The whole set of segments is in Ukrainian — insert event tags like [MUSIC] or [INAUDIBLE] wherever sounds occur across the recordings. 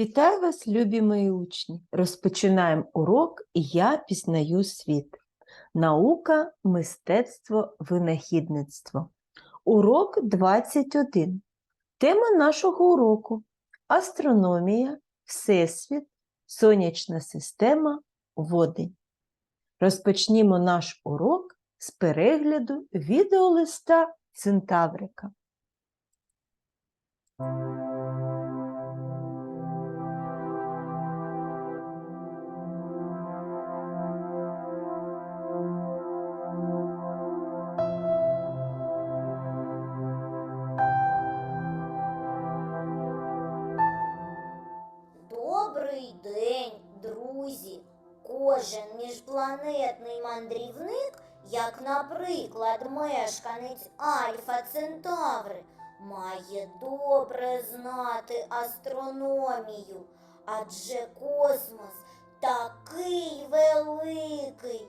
Вітаю вас, любі мої учні! Розпочинаємо урок Я пізнаю світ. Наука, мистецтво, винахідництво. Урок 21. Тема нашого уроку астрономія, Всесвіт, Сонячна система, води. Розпочнімо наш урок з перегляду відеолиста Центаврика. Добрий день, друзі! Кожен міжпланетний мандрівник, як, наприклад, мешканець Альфа Центаври, має добре знати астрономію, адже космос такий великий.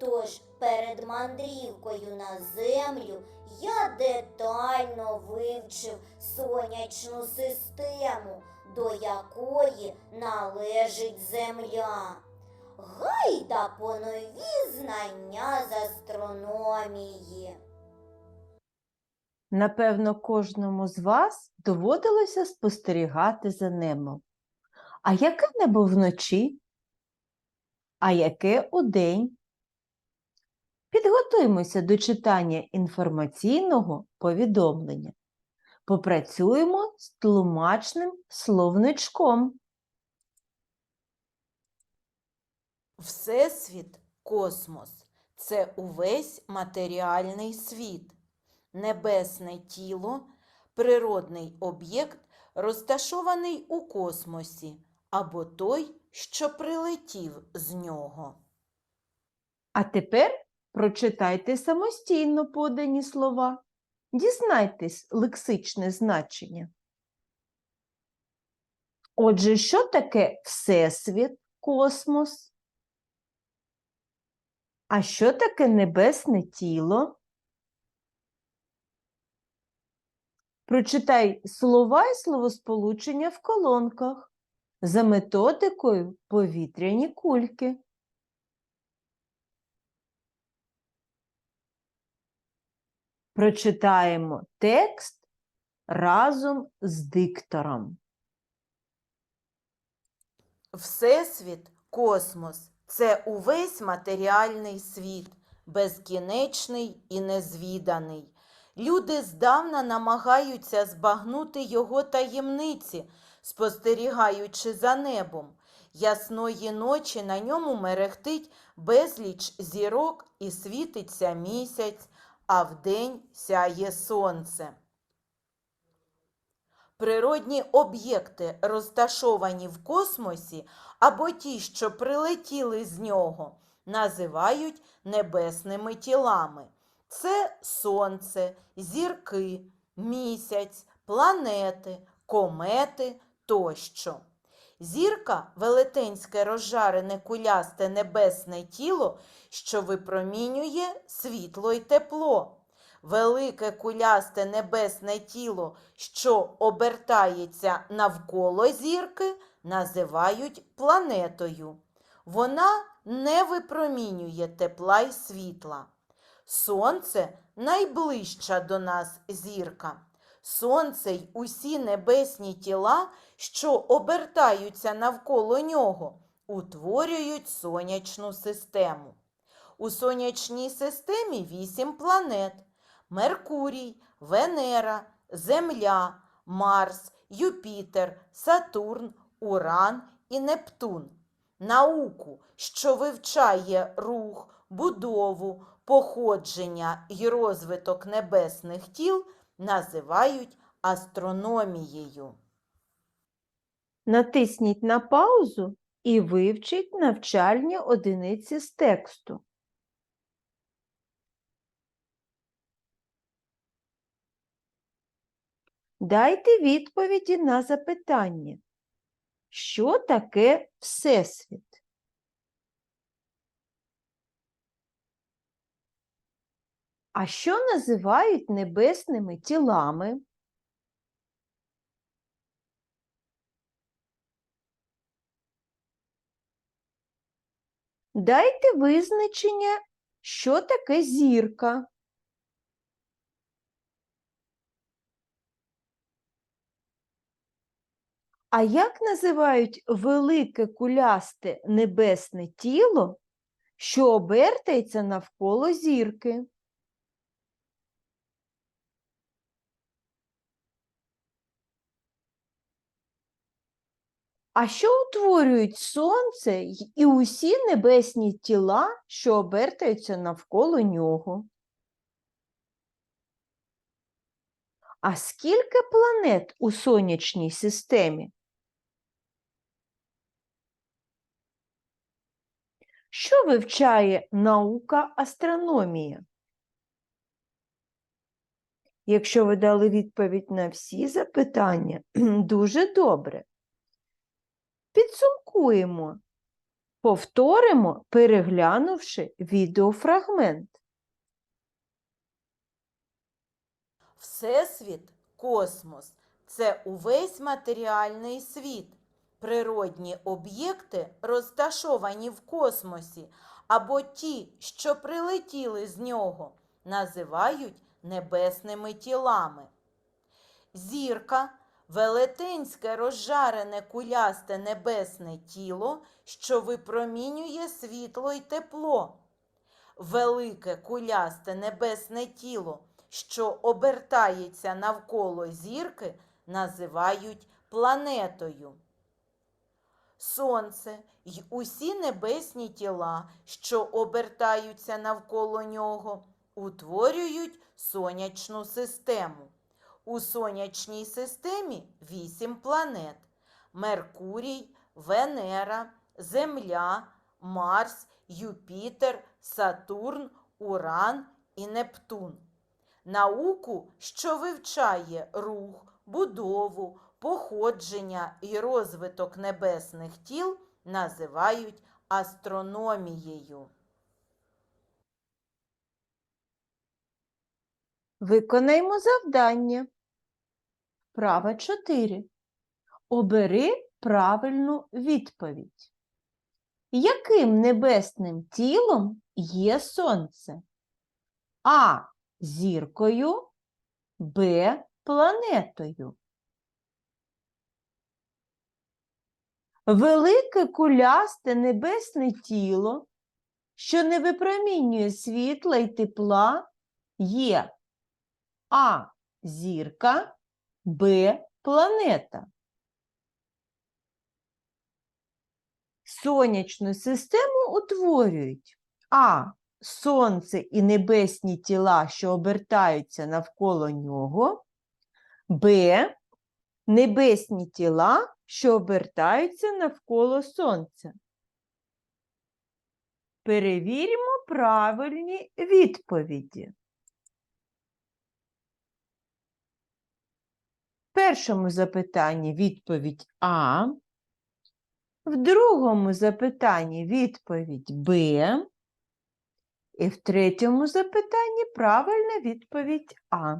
Тож перед мандрівкою на землю я детально вивчив сонячну систему до якої належить земля. Гайда по нові знання з астрономії. Напевно, кожному з вас доводилося спостерігати за небом. А яке небо вночі? А яке удень? Підготуємося до читання інформаційного повідомлення. Попрацюємо з тлумачним словничком. Всесвіт космос це увесь матеріальний світ, небесне тіло, природний об'єкт, розташований у космосі, або той, що прилетів з нього. А тепер прочитайте самостійно подані слова. Дізнайтесь лексичне значення. Отже, що таке Всесвіт, космос? А що таке небесне тіло? Прочитай слова і словосполучення в колонках за методикою повітряні кульки. Прочитаємо текст разом з диктором. Всесвіт космос це увесь матеріальний світ, безкінечний і незвіданий. Люди здавна намагаються збагнути його таємниці, спостерігаючи за небом. Ясної ночі на ньому мерехтить безліч зірок і світиться місяць, а вдень сяє сонце. Природні об'єкти, розташовані в космосі, або ті, що прилетіли з нього, називають небесними тілами. Це сонце, зірки, місяць, планети, комети тощо. Зірка велетенське розжарене кулясте небесне тіло, що випромінює світло й тепло. Велике кулясте небесне тіло, що обертається навколо зірки, називають планетою. Вона не випромінює тепла й світла. Сонце найближча до нас зірка. Сонце й усі небесні тіла, що обертаються навколо нього, утворюють сонячну систему. У сонячній системі вісім планет. Меркурій, Венера, Земля, Марс, Юпітер, Сатурн, Уран і Нептун. Науку, що вивчає рух, будову, походження і розвиток небесних тіл, називають астрономією. Натисніть на паузу і вивчіть навчальні одиниці з тексту. Дайте відповіді на запитання. Що таке Всесвіт? А що називають небесними тілами? Дайте визначення, що таке зірка. А як називають велике кулясте небесне тіло, що обертається навколо зірки? А що утворюють сонце і усі небесні тіла, що обертаються навколо нього? А скільки планет у сонячній системі? Що вивчає наука астрономія? Якщо ви дали відповідь на всі запитання, [CLEARS THROAT] дуже добре. Підсумкуємо, повторимо, переглянувши відеофрагмент. Всесвіт, космос це увесь матеріальний світ. Природні об'єкти, розташовані в космосі, або ті, що прилетіли з нього, називають небесними тілами. Зірка велетенське розжарене кулясте небесне тіло, що випромінює світло й тепло. Велике кулясте небесне тіло, що обертається навколо зірки, називають планетою. Сонце й усі небесні тіла, що обертаються навколо нього, утворюють сонячну систему. У сонячній системі вісім планет: Меркурій, Венера, Земля, Марс, Юпітер, Сатурн, Уран і Нептун. Науку, що вивчає рух, будову, походження і розвиток небесних тіл, називають астрономією. Виконаємо завдання. Права 4. Обери правильну відповідь. Яким небесним тілом є сонце? А. Зіркою, Б. Планетою. Велике кулясте небесне тіло, що не випромінює світла й тепла, є а. Зірка, Б. Планета. Сонячну систему утворюють А. Сонце і небесні тіла, що обертаються навколо нього, Б. Небесні тіла, що обертаються навколо Сонця. Перевіримо правильні відповіді. Першому запитанні відповідь А, в другому запитанні відповідь Б, і в третьому запитанні правильна відповідь А.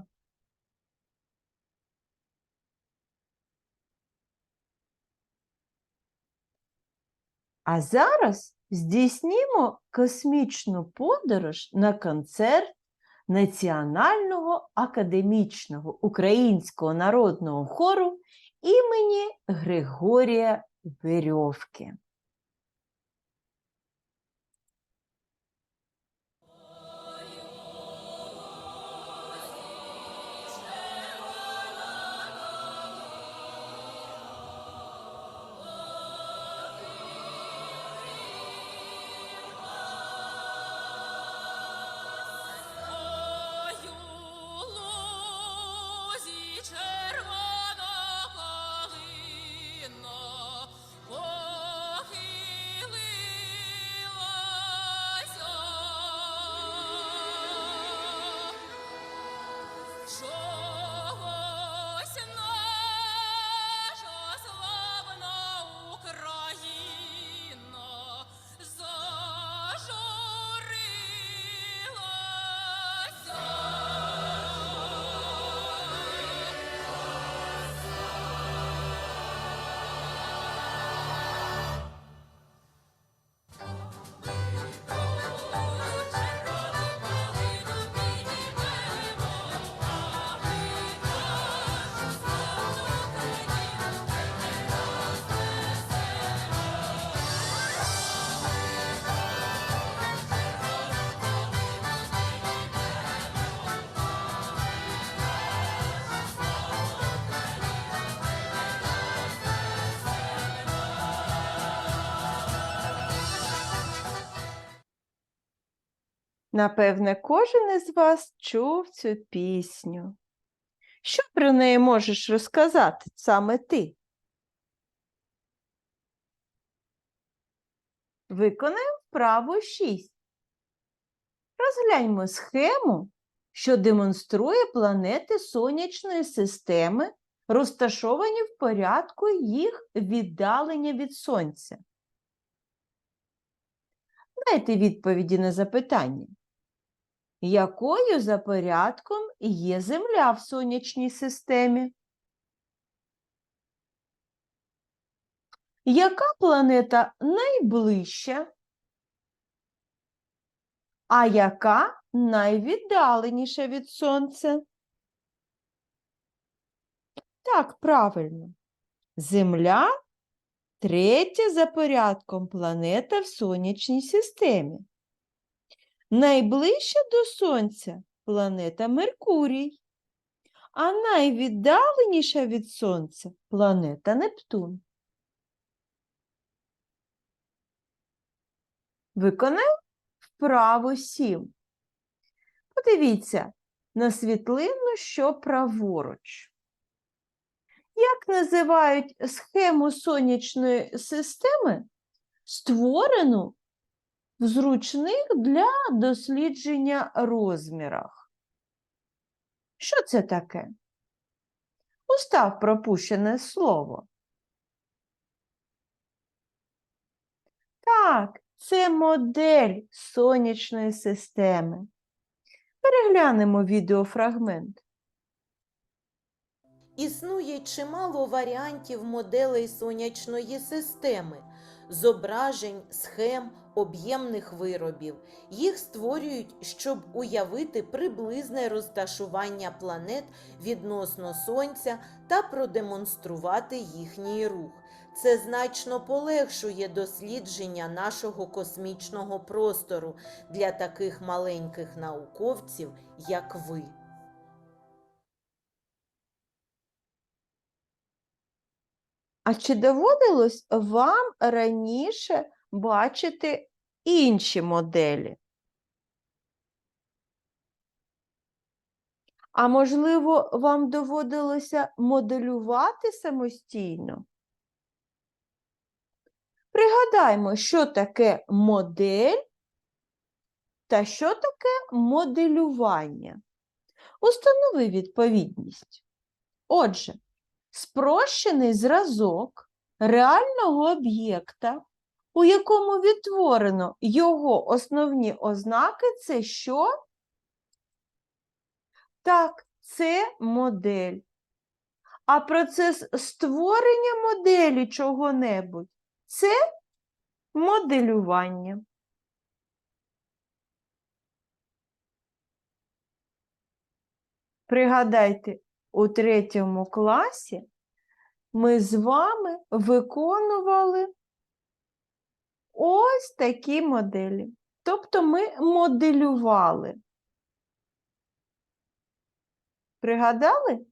А зараз здійснімо космічну подорож на концерт Національного академічного українського народного хору імені Григорія Верьовки. Напевне, кожен із вас чув цю пісню. Що про неї можеш розказати саме ти? Виконаємо вправу 6. Розгляньмо схему, що демонструє планети Сонячної системи, розташовані в порядку їх віддалення від Сонця. Дайте відповіді на запитання. Якою за порядком є Земля в сонячній системі? Яка планета найближча? А яка найвіддаленіша від Сонця? Так, правильно. Земля третя за порядком планета в сонячній системі. Найближча до Сонця планета Меркурій, а найвіддаленіша від Сонця планета Нептун. Виконаємо вправо 7. Подивіться на світлину, що праворуч. Як називають схему сонячної системи, створену в зручних для дослідження розмірах? Що це таке? Устав пропущене слово. Так, це модель сонячної системи. Переглянемо відеофрагмент. Існує чимало варіантів моделей сонячної системи, зображень, схем, об'ємних виробів. Їх створюють, щоб уявити приблизне розташування планет відносно Сонця та продемонструвати їхній рух. Це значно полегшує дослідження нашого космічного простору для таких маленьких науковців, як ви. А чи доводилось вам раніше бачити інші моделі? А можливо, вам доводилося моделювати самостійно? Пригадаймо, що таке модель та що таке моделювання. Установи відповідність. Отже, спрощений зразок реального об'єкта, у якому відтворено його основні ознаки, це що? Так, це модель. А процес створення моделі чого-небудь це моделювання. Пригадайте, у третьому класі ми з вами виконували ось такі моделі. Тобто ми моделювали. Пригадали?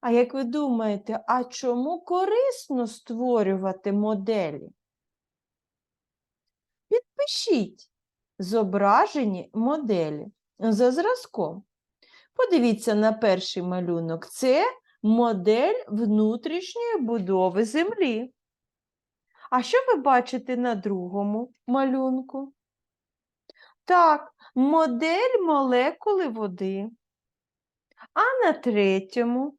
А як ви думаєте, а чому корисно створювати моделі? Підпишіть зображені моделі за зразком. Подивіться на перший малюнок. Це модель внутрішньої будови Землі. А що ви бачите на другому малюнку? Так, модель молекули води. А на третьому?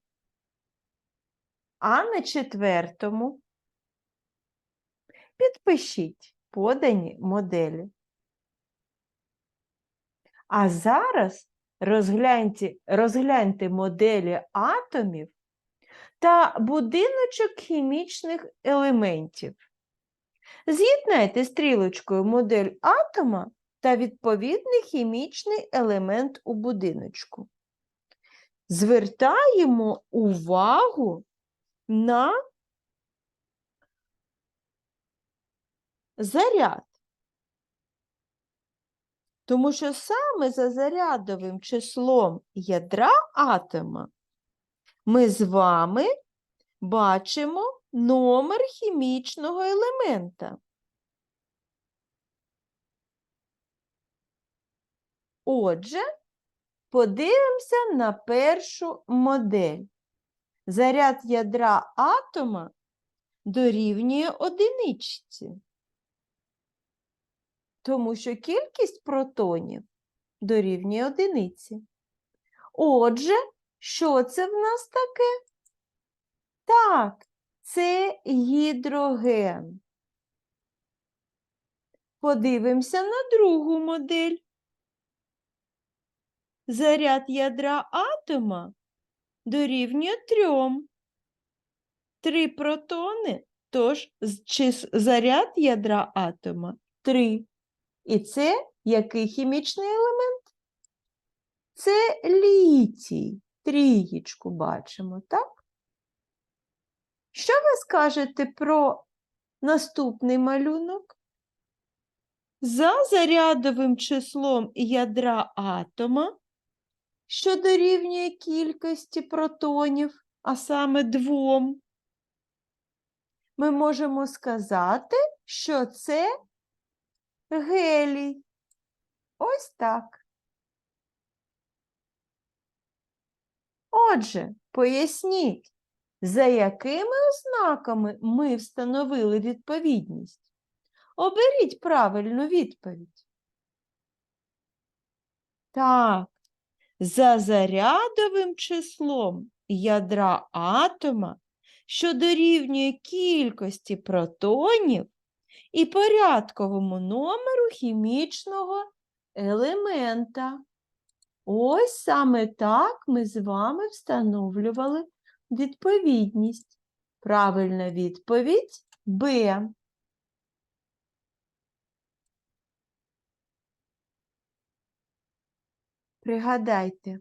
А на четвертому? Підпишіть подані моделі. А зараз розгляньте, розгляньте моделі атомів та будиночок хімічних елементів. З'єднайте стрілочкою модель атома та відповідний хімічний елемент у будиночку. Звертаємо увагу на заряд. Тому що саме за зарядовим числом ядра атома ми з вами бачимо номер хімічного елемента. Отже, подивимося на першу модель. Заряд ядра атома дорівнює одиничці, тому що кількість протонів дорівнює одиниці. Отже, що це в нас таке? Так, це гідроген. Подивимося на другу модель. Заряд ядра атома дорівнює трьом. Три протони, тож заряд ядра атома 3. І це який хімічний елемент? Це літій. Трієчку бачимо, так? Що ви скажете про наступний малюнок? За зарядовим числом ядра атома, що дорівнює кількості протонів, а саме двом, ми можемо сказати, що це гелій. Ось так. Отже, поясніть, за якими ознаками ми встановили відповідність? Оберіть правильну відповідь. Так, за зарядовим числом ядра атома, що дорівнює кількості протонів і порядковому номеру хімічного елемента. Ось саме так ми з вами встановлювали відповідність. Правильна відповідь Б. Пригадайте,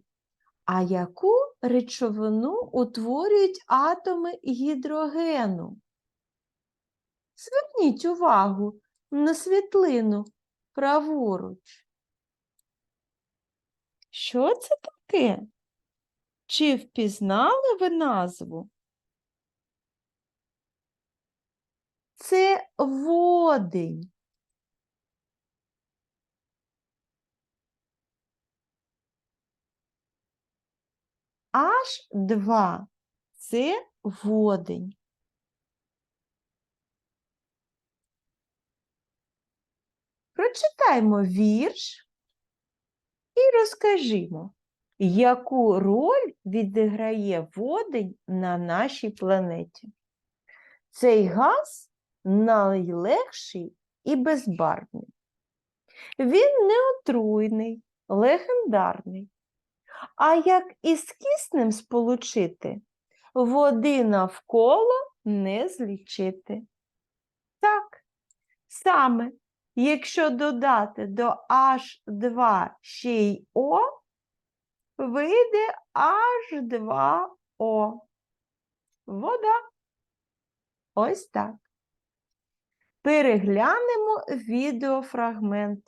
а яку речовину утворюють атоми гідрогену? Зверніть увагу на світлину праворуч. Що це таке? Чи впізнали ви назву? Це водень. H2 – це водень. Прочитаймо вірш і розкажімо, яку роль відіграє водень на нашій планеті. Цей газ найлегший і безбарвний. Він неотруйний, легендарний. А як із киснем сполучити, води навколо не злічити. Так, саме, якщо додати до H2 ще й О, вийде H2O. Вода. Ось так. Переглянемо відеофрагмент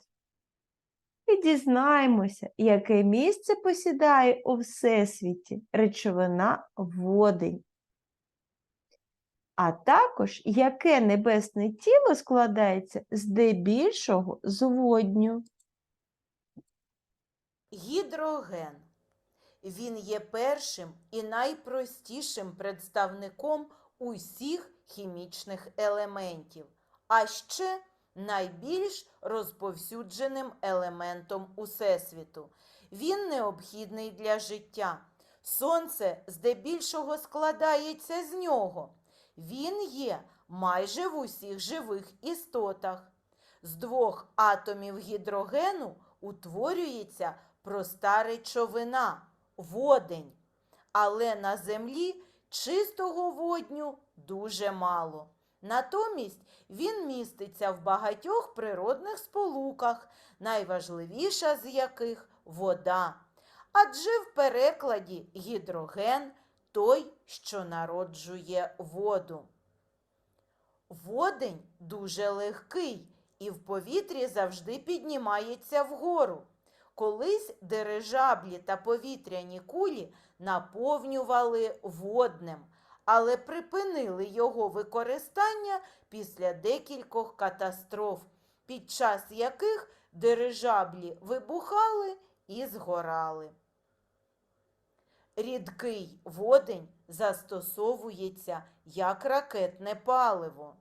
і дізнаємося, яке місце посідає у Всесвіті речовина водень. А також, яке небесне тіло складається здебільшого з водню. Гідроген. Він є першим і найпростішим представником усіх хімічних елементів, а ще найбільш розповсюдженим елементом Усесвіту. Він необхідний для життя. Сонце здебільшого складається з нього. Він є майже в усіх живих істотах. З двох атомів гідрогену утворюється проста речовина водень. Але на землі чистого водню дуже мало. Натомість він міститься в багатьох природних сполуках, найважливіша з яких вода. Адже в перекладі гідроген той, що народжує воду. Водень дуже легкий і в повітрі завжди піднімається вгору. Колись дирижаблі та повітряні кулі наповнювали воднем, але припинили його використання після декількох катастроф, під час яких Дирижаблі вибухали і згорали. Рідкий водень застосовується як ракетне паливо.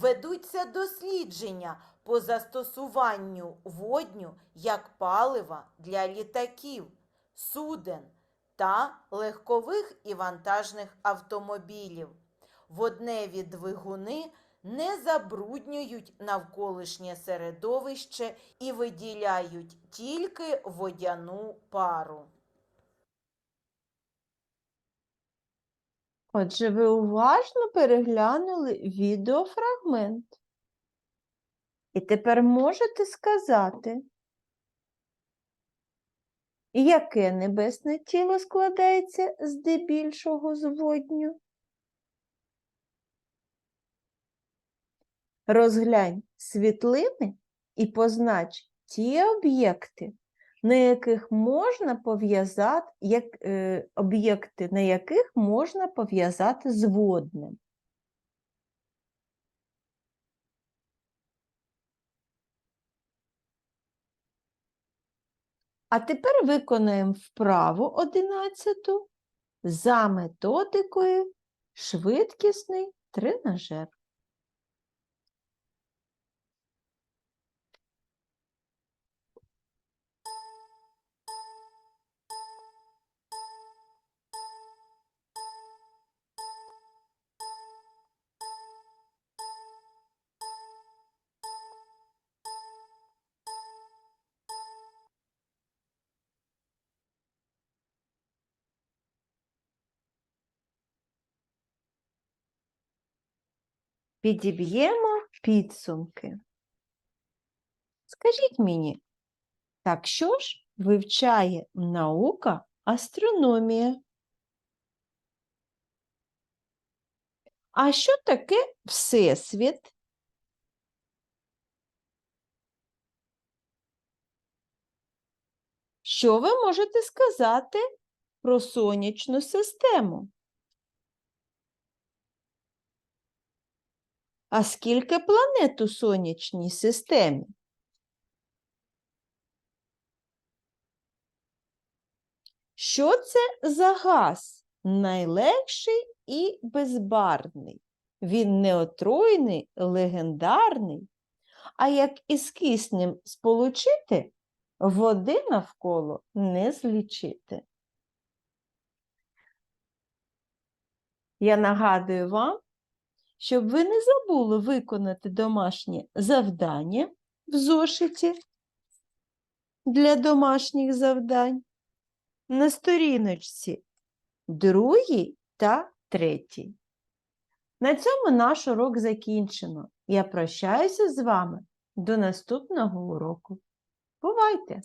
Ведуться дослідження по застосуванню водню як палива для літаків, суден та легкових і вантажних автомобілів. Водневі двигуни не забруднюють навколишнє середовище і виділяють тільки водяну пару. Отже, ви уважно переглянули відеофрагмент. І тепер можете сказати, яке небесне тіло складається здебільшого з водню? Розглянь світлини і познач ті об'єкти, на яких можна пов'язати як, е, об'єкти, на яких можна пов'язати з водним. А тепер виконаємо вправу 11 за методикою швидкісний тренажер. Підіб'ємо підсумки. Скажіть мені, так що ж вивчає наука астрономія? А що таке Всесвіт? Що ви можете сказати про сонячну систему? А скільки планет у сонячній системі? Що це за газ? Найлегший і безбарвний. Він не отруйний, легендарний. А як із киснем сполучити, води навколо не злічити. Я нагадую вам, щоб ви не забули виконати домашнє завдання в зошиті для домашніх завдань на сторіночці другій та третій. На цьому наш урок закінчено. Я прощаюся з вами до наступного уроку. Бувайте!